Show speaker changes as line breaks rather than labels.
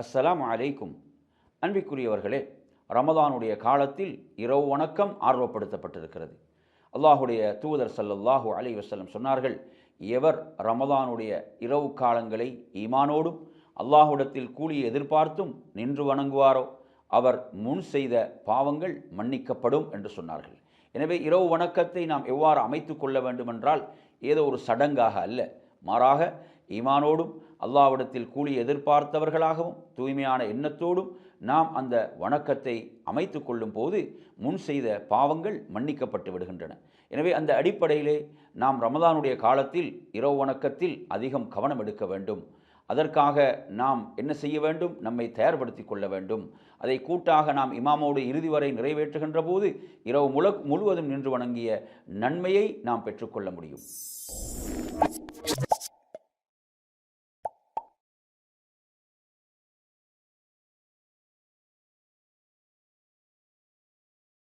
அஸ்ஸலாம் அலைக்கும். அன்பிற்குரியவர்களே ரமதானுடைய காலத்தில் இரவு வணக்கம் ஆர்வப்படுத்தப்பட்டிருக்கிறது. அல்லாஹுடைய தூதர் ஸல்லல்லாஹு அலி வசலம் சொன்னார்கள் எவர் ரமதானுடைய இரவு காலங்களை ஈமானோடும் அல்லாஹுடத்தில் கூலியை எதிர்பார்த்தும் நின்று வணங்குவாரோ அவர் முன் செய்த பாவங்கள் மன்னிக்கப்படும் என்று சொன்னார்கள். எனவே இரவு வணக்கத்தை நாம் எவ்வாறு அமைத்து கொள்ள வேண்டுமென்றால் ஏதோ ஒரு சடங்காக அல்ல. மாறாக ஈமானோடும் அல்லாவிடத்தில் கூலி எதிர்பார்த்தவர்களாகவும் தூய்மையான எண்ணத்தோடும் நாம் அந்த வணக்கத்தை அமைத்து கொள்ளும் போது முன் செய்த பாவங்கள் மன்னிக்கப்பட்டு விடுகின்றன. எனவே அந்த அடிப்படையிலே நாம் ரமதானுடைய காலத்தில் இரவு வணக்கத்தில் அதிகம் கவனம் எடுக்க வேண்டும். அதற்காக நாம் என்ன செய்ய வேண்டும்? நம்மை தயார்படுத்தி கொள்ள வேண்டும். அதை கூட்டாக நாம் இமாமோடு இறுதி வரை நிறைவேற்றுகின்ற போது இரவு முழு முழுவதும் நின்று வணங்கிய நன்மையை நாம் பெற்றுக்கொள்ள முடியும்.